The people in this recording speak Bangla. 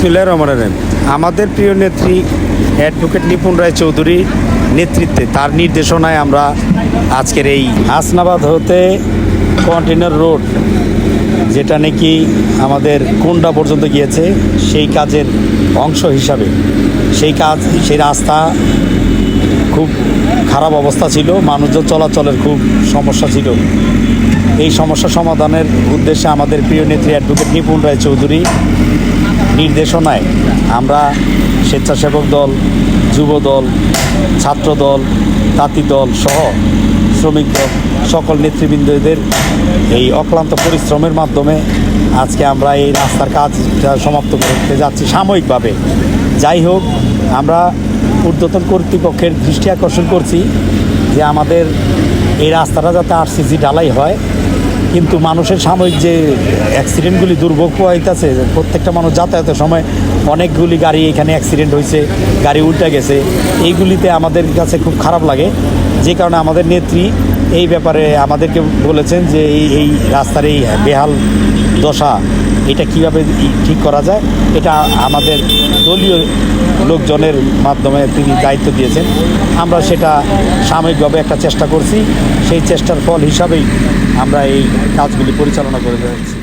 বিসমিল্লাহির রহমানির রহিম। আমাদের প্রিয় নেত্রী অ্যাডভোকেট নিপুণ রায় চৌধুরী নেতৃত্বে তার নির্দেশনায় আমরা আজকের এই হাসনাবাদ হতে কন্টেনার রোড যেটা নাকি আমাদের কোন্ডা পর্যন্ত গিয়েছে, সেই কাজের অংশ হিসাবে সেই কাজ, সেই রাস্তা খুব খারাপ অবস্থা ছিল, মানুষজন চলাচলের খুব সমস্যা ছিল এই সমস্যা সমাধানের উদ্দেশ্যে আমাদের প্রিয় নেত্রী অ্যাডভোকেট নিপুণ রায় চৌধুরী নির্দেশনায় আমরা স্বেচ্ছাসেবক দল, যুব দল, ছাত্র দল, তাঁতি দল সহ শ্রমিক দল সকল নেতৃবৃন্দদের এই অক্লান্ত পরিশ্রমের মাধ্যমে আজকে আমরা এই রাস্তার কাজ সমাপ্ত করতে যাচ্ছি সাময়িকভাবে। যাই হোক, আমরা ঊর্ধ্বতন কর্তৃপক্ষের দৃষ্টি আকর্ষণ করছি যে আমাদের এই রাস্তাটা যাতে আরসিসি ঢালাই হয়। কিন্তু মানুষের সাময়িক যে অ্যাক্সিডেন্টগুলি দুর্ভোগ হইতেছে প্রত্যেকটা মানুষ যাতায়াতের সময় অনেকগুলি গাড়ি এখানে অ্যাক্সিডেন্ট হয়েছে গাড়ি উল্টে গেছে, এইগুলিতে আমাদের কাছে খুব খারাপ লাগে। যে কারণে আমাদের নেত্রী এই ব্যাপারে আমাদেরকে বলেছেন যে এই এই রাস্তার এই বেহাল দশা এটা কীভাবে ঠিক করা যায়, এটা আমাদের দলীয় লোকজনের মাধ্যমে তিনি দায়িত্ব দিয়েছেন। আমরা সেটা সাময়িকভাবে একটা চেষ্টা করছি, সেই চেষ্টার ফল হিসাবেই আমরা এই কাজগুলি পরিচালনা করে যাচ্ছি।